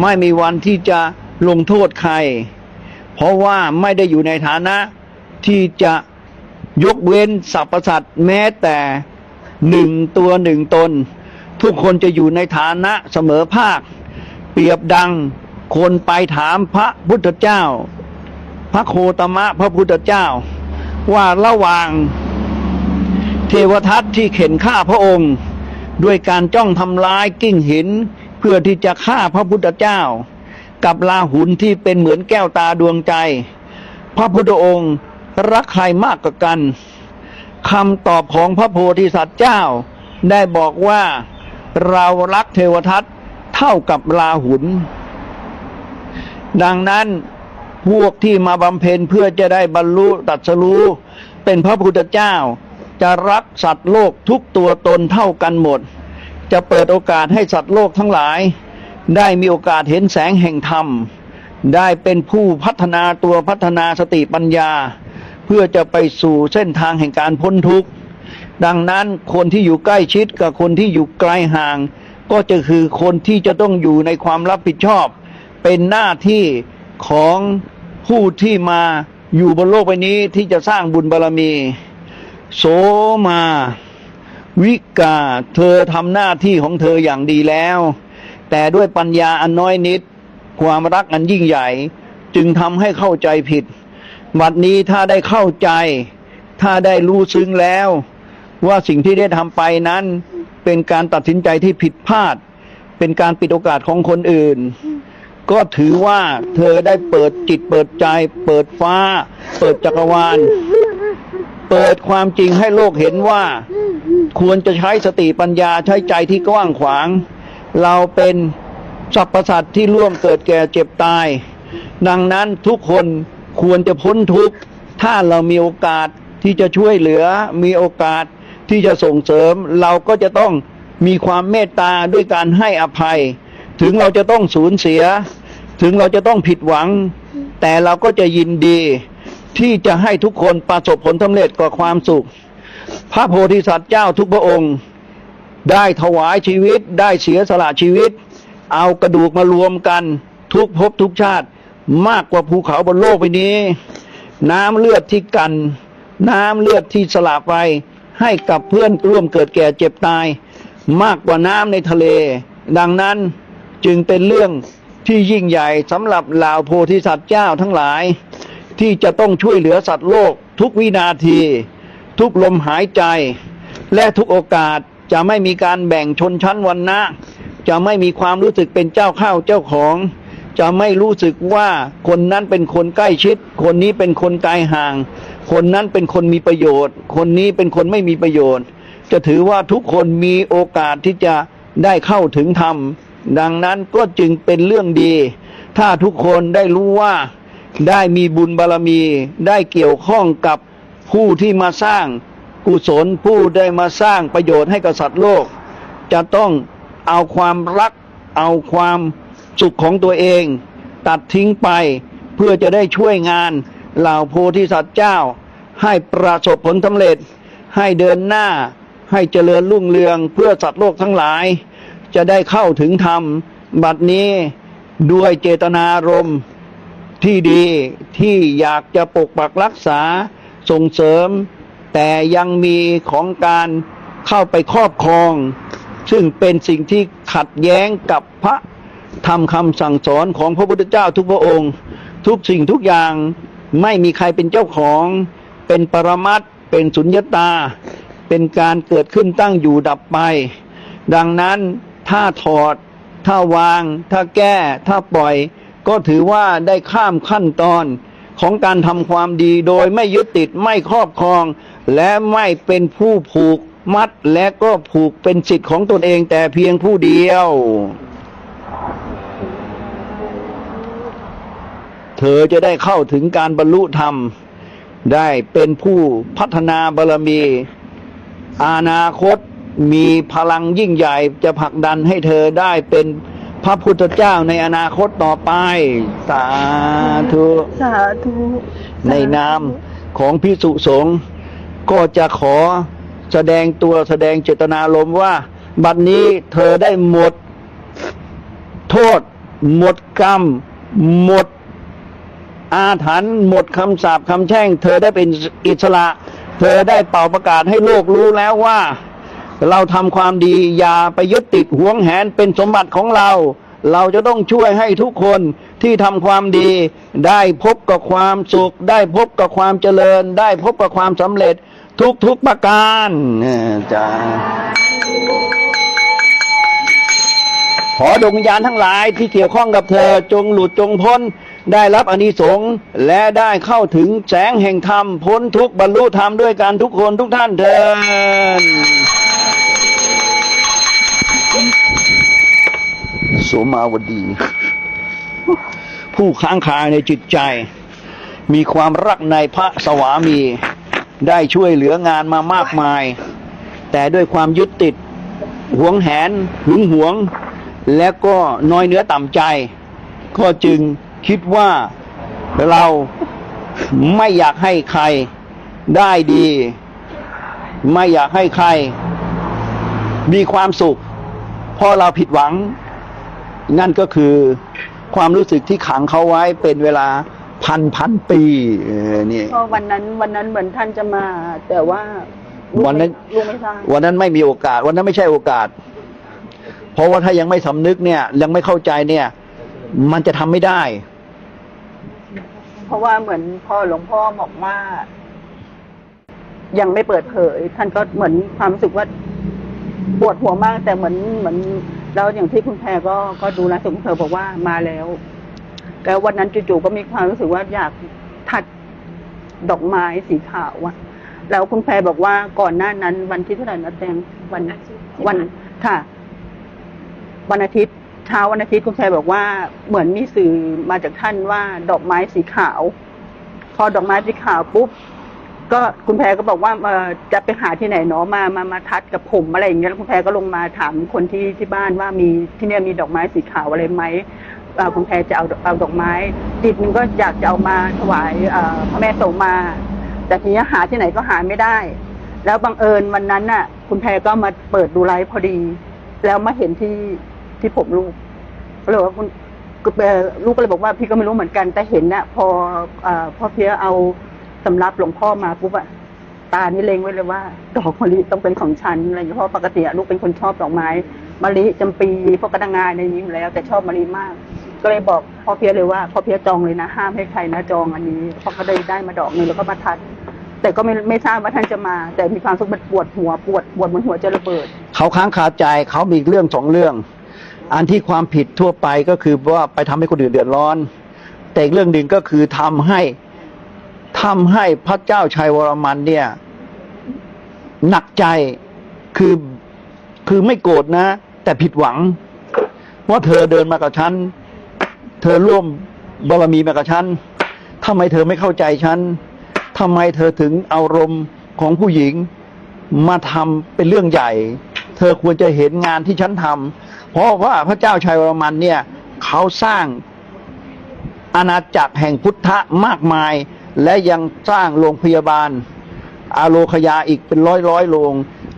ไม่มีวันที่จะลงโทษใคร เพราะว่าไม่ได้อยู่ในฐานะที่จะยกเว้นสรรพสัตว์แม้แต่หนึ่งตัวหนึ่งตน ทุกคนจะอยู่ในฐานะเสมอภาค เปรียบดังคนไปถามพระพุทธเจ้า พระโคตมะพระพุทธเจ้า ว่าระหว่างเทวทัตที่เข็นฆ่าพระองค์ ด้วยการจ้องทำร้ายกิ้งหิน เพื่อที่จะฆ่าพระพุทธเจ้า กับลาหุนที่เป็นเหมือนแก้วตาดวงใจ พระพุทธองค์รักใครมากกว่ากันคำตอบของพระโพธิสัตว์เจ้า ได้บอกว่าเรารักเทวทัตเท่ากับลาหุน ดังนั้นพวกที่มาบำเพ็ญเพื่อจะได้บรรลุตรัสรู้ เป็นพระพุทธเจ้า จะรักสัตว์โลกทุกตัวตนเท่ากันหมด จะเปิดโอกาสให้สัตว์โลกทั้งหลาย ได้มีโอกาสเห็นแสงแห่งธรรม ได้เป็นผู้พัฒนาตัวพัฒนาสติปัญญา เพื่อจะไปสู่เส้นทางแห่งการพ้นทุกข์ ดังนั้นคนที่อยู่ใกล้ชิดกับคนที่อยู่ไกลห่าง ก็จะคือคนที่จะต้องอยู่ในความรับผิดชอบ เป็นหน้าที่ของผู้ที่มาอยู่บนโลกใบนี้ที่จะสร้างบุญบารมี โสมา วิกาเธอทำหน้าที่ของเธออย่างดีแล้ว แต่ด้วยปัญญาอันน้อยนิด ความรักอันยิ่งใหญ่ จึงทำให้เข้าใจผิด บัดนี้ถ้าได้เข้าใจ ถ้าได้รู้ซึ้งแล้ว ว่าสิ่งที่ได้ทำไปนั้นเป็นการตัดสินใจที่ผิดพลาด เป็นการปิดโอกาสของคนอื่น ก็ถือว่าเธอได้เปิดจิตเปิดใจ เปิดฟ้า เปิดจักรวาล เปิดความจริงให้โลกเห็นว่า ควรจะใช้สติปัญญาใช้ใจที่กว้างขวาง เราเป็นสรรพสัตว์ที่ร่วมเกิดแก่เจ็บตาย ดังนั้นทุกคนควรจะพ้นทุกข์ ถ้าเรามีโอกาสที่จะช่วยเหลือ มีโอกาสที่จะส่งเสริม เราก็จะต้องมีความเมตตาด้วยการให้อภัย ถึงเราจะต้องสูญเสีย ถึงเราจะต้องผิดหวัง แต่เราก็จะยินดีที่จะให้ทุกคนประสบผลสำเร็จกับความสุข พระโพธิสัตว์เจ้าทุกพระองค์ ได้ถวายชีวิตได้เสียสละชีวิต เอากระดูกมารวมกันทุกภพทุกชาติมากกว่าภูเขาบนโลกใบนี้ น้ำเลือดที่กัน น้ำเลือดที่สละไปให้กับเพื่อนร่วมเกิดแก่เจ็บตาย มากกว่าน้ำในทะเล ดังนั้นจึงเป็นเรื่องที่ยิ่งใหญ่สำหรับเหล่าโพธิสัตว์เจ้าทั้งหลาย ที่จะต้องช่วยเหลือสัตว์โลกทุกวินาที ทุกลมหายใจ และทุกโอกาสจะไม่มีการแบ่งชนชั้นวรรณะจะไม่มีความรู้สึกเป็นเจ้าข้าวเจ้าของ จะไม่รู้สึกว่าคนนั้นเป็นคนใกล้ชิด คนนี้เป็นคนไกลห่าง คนนั้นเป็นคนมีประโยชน์ คนนี้เป็นคนไม่มีประโยชน์ จะถือว่าทุกคนมีโอกาสที่จะได้เข้าถึงธรรม ดังนั้นก็จึงเป็นเรื่องดี ถ้าทุกคนได้รู้ว่าได้มีบุญบารรมีได้เกี่ยวข้องกับ ผู้ที่มาสร้างกุศลผู้ได้มาสร้างประโยชน์ให้กับสัตว์โลก จะต้องเอาความรัก เอาความสุขของตัวเอง ตัดทิ้งไปเพื่อจะได้ช่วยงานเหล่าโพธิสัตว์เจ้า ให้ประสบผลสำเร็จ ให้เดินหน้า ให้เจริญรุ่งเรืองเพื่อสัตว์โลกทั้งหลาย จะได้เข้าถึงธรรม บัดนี้ด้วยเจตนารมณ์ที่ดีที่อยากจะปกปักรักษา ส่งเสริม แต่ยังมีของการเข้าไปครอบครอง ซึ่งเป็นสิ่งที่ขัดแย้งกับพระธรรมคำสั่งสอนของพระพุทธเจ้าทุกพระองค์ ทุกสิ่งทุกอย่างไม่มีใครเป็นเจ้าของ เป็นปรมัตเป็นสุญญตา เป็นการเกิดขึ้นตั้งอยู่ดับไป ดังนั้นถ้าถอด ถ้าวาง ถ้าแก้ ถ้าปล่อย ก็ถือว่าได้ข้ามขั้นตอน ของการทำความดีโดยไม่ยึดติดไม่ครอบครอง และไม่เป็นผู้ผูกมัดและก็ผูกเป็นสิทธิ์ของตนเองแต่เพียงผู้เดียว เธอจะได้เข้าถึงการบรรลุธรรม ได้เป็นผู้พัฒนาบารมี อนาคตมีพลังยิ่งใหญ่จะผลักดันให้เธอได้เป็น พระพุทธเจ้าในอนาคตต่อไป สาธุ สาธุ ในนามของพิสุสงฆ์ก็จะขอแสดงตัวแสดงเจตนารมณ์ว่า บัดนี้เธอได้หมด โทษ หมดกรรม หมด อาถรรพ์หมดคำสาปคำแช่ง เธอได้เป็นอิสระ เธอได้เป่าประกาศให้โลกรู้แล้วว่า เราทำความดีอย่าไปยึดติดหวงแหนเป็นสมบัติของเรา เราจะต้องช่วยให้ทุกคนที่ทำความดี ได้พบกับความสุข ได้พบกับความเจริญ ได้พบกับความสำเร็จทุกๆประการจ้าขอดวงวิญญาณทั้งหลายที่เกี่ยวข้องกับเธอจงหลุดจงพ้นได้รับอานิสงส์และได้เข้าถึงแสงแห่งธรรม พ้นทุกบรรลุธรรมด้วยกันทุกคนทุกท่านเถิด สมาวดี ผู้ค้างคาในจิตใจ มีความรักในพระสวามี ได้ช่วยเหลืองานมามากมาย แต่ด้วยความยึดติด หวงแหน หึงหวง และก็น้อยเนื้อต่ำใจ ก็จึงคิดว่าเราไม่อยากให้ใครได้ดี ไม่อยากให้ใคร มีความสุข พราะเราผิดหวัง นั่นก็คือความรู้สึกที่ขังเขาไว้เป็นเวลาพันพันปีเออนี่เพราะวันนั้นวันนั้นเหมือนท่านจะมา แต่ว่าลูกวันนั้นไม่ลูกไม่ทราบวันนั้นไม่มีโอกาส วันนั้นไม่ใช่โอกาส เพราะว่าถ้ายังไม่สำนึกเนี่ย ยังไม่เข้าใจเนี่ย มันจะทำไม่ได้ เพราะว่าเหมือนพ่อหลวงพ่อบอกว่ายังไม่เปิดเผย ท่านก็เหมือนความรู้สึกว่า ปวดหัวมากแต่เหมือนเหมือนแล้วอย่างที่คุณแพรก็ก็ดูแลสุขเธอบอกว่ามาแล้วแล้ววันนั้นจู่ๆก็มีความรู้สึกว่าอยากทัดดอกไม้สีขาวอะแล้วคุณแพรบอกว่าก่อนหน้านั้น วันที่เท่าไหร่นะแตงวันวันค่ะ วันอาทิตย์เช้าวันอาทิตย์คุณแพรบอกว่าเหมือนมีสื่อมาจากท่านว่าดอกไม้สีขาว พอดอกไม้สีขาวปุ๊บ ก็คุณแพรก็บอกว่าเออจะไปหาที่ไหนเนาะมามามาทัดกับผมอะไรอย่างเงี้ยแล้วคุณแพรก็ลงมาถามคนที่ที่บ้านว่ามีที่เนี่ยมีดอกไม้สีขาวอะไรไหมเอ่อคุณแพรจะเอาเอาดอกไม้ติดนึงก็อยากจะเอามาถวายเอ่อพระแม่โสมา แต่ทีนี้หาที่ไหนก็หาไม่ได้ แล้วบังเอิญวันนั้นน่ะ คุณแพรก็มาเปิดดูไลฟ์พอดี แล้วมาเห็นที่ที่ผมลูกก็เลยว่าคุณเอ่อลูกก็เลยบอกว่าพี่ก็ไม่รู้เหมือนกันแต่เห็นน่ะพอเอ่อพ่อเพียเอา สำรับหลวงพ่อมาปุ๊บอะตานี่เลงไว้เลยว่า ดอกมะลิต้องเป็นของฉันอะไรอย่างเงี้ยเพราะปกติอะลูกเป็นคนชอบดอกไม้มะลิจำปีพวกกระดังงานในนี้อยู่แล้ว แต่ชอบมะลิมาก ก็เลยบอกพ่อเพียเลยว่าพ่อเพียจองเลยนะ ห้ามให้ใครนะจองอันนี้เพราะเขาได้ได้มาดอกหนึงแล้วก็มาทัด แต่ก็ไม่ไม่ทราบว่าท่านจะมา แต่มีความสึกมันปวดหัวปวดปวดเหมือนหัวจะระเบิดเขาค้างคาใจเขามีเรื่องสองเรื่อง อันที่ความผิดทั่วไปก็คือว่าไปทำให้คนอื่นเดือดร้อน แต่อีกเรื่องหนึ่งก็คือทำให้ ทำให้พระเจ้าชัยวรมันเนี่ยหนักใจคือคือไม่โกรธนะ แต่ผิดหวังว่าเธอเดินมากับฉัน เธอร่วมบารมีมากับฉันทำไมเธอไม่เข้าใจฉันทำไมเธอถึงอารมณ์ของผู้หญิงมาทำเป็นเรื่องใหญ่ เธอควรจะเห็นงานที่ฉันทำเพราะว่าพระเจ้าชัยวรมันเนี่ย เขาสร้างอาณาจักรแห่งพุทธะมากมาย และยังสร้างโรงพยาบาลอาโลคยาอีกเป็นร้อยร้อยโรง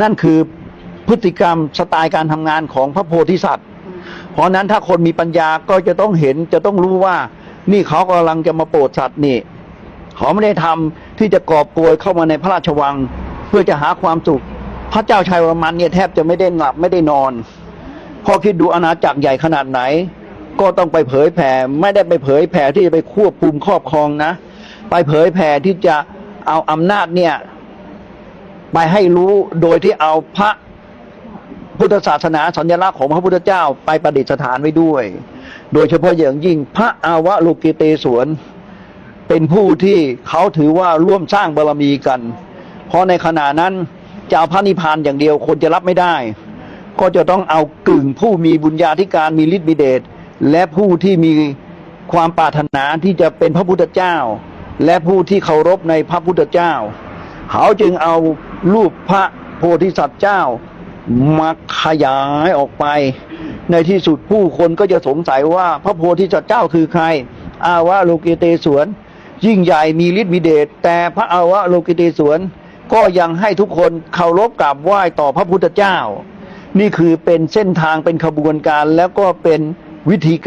นั่นคือพฤติกรรมสไตล์การทำงานของพระโพธิสัตว์ เพราะนั้นถ้าคนมีปัญญาก็จะต้องเห็นจะต้องรู้ว่า นี่เขากำลังจะมาโปรดสัตว์นี่เขาไม่ได้ทำที่จะกอบโกยเข้ามาในพระราชวัง เพื่อจะหาความสุข พระเจ้าชัยวรมันเนี่ยแทบจะไม่ได้หลับไม่ได้นอนพอคิดดูอาณาจักรใหญ่ขนาดไหน ก็ต้องไปเผยแผ่ไม่ได้ไปเผยแผ่ที่จะไปควบคุมครอบครองนะ ไปเผยแผ่ที่จะเอาอำนาจเนี่ย ไปให้รู้โดยที่เอาพระพุทธศาสนาสัญลักษณ์ของพระพุทธเจ้าไปประดิษฐานไว้ด้วย โดยเฉพาะอย่างยิ่งพระอาวะโลกิเตศวน เป็นผู้ที่เขาถือว่าร่วมสร้างบารมีกัน เพราะในขณะนั้นจะเอาพระนิพพานอย่างเดียวคนจะรับไม่ได้ ก็จะต้องเอากึ่งผู้มีบุญญาธิการมีฤทธิ์มีเดชและผู้ที่มีความปรารถนาที่จะเป็นพระพุทธเจ้า และผู้ที่เคารพในพระพุทธเจ้า เขาจึงเอารูปพระโพธิสัตว์เจ้ามาขยายออกไป ในที่สุดผู้คนก็จะสงสัยว่าพระโพธิสัตว์เจ้าคือใคร อาวะโลกิเตศวน ยิ่งใหญ่มีฤทธิ์มีเดชแต่พระอาวะโลกิเตศวน ก็ยังให้ทุกคนเคารพกราบไหว้ต่อพระพุทธเจ้า นี่คือเป็นเส้นทางเป็นขบวนการแล้วก็เป็นวิธี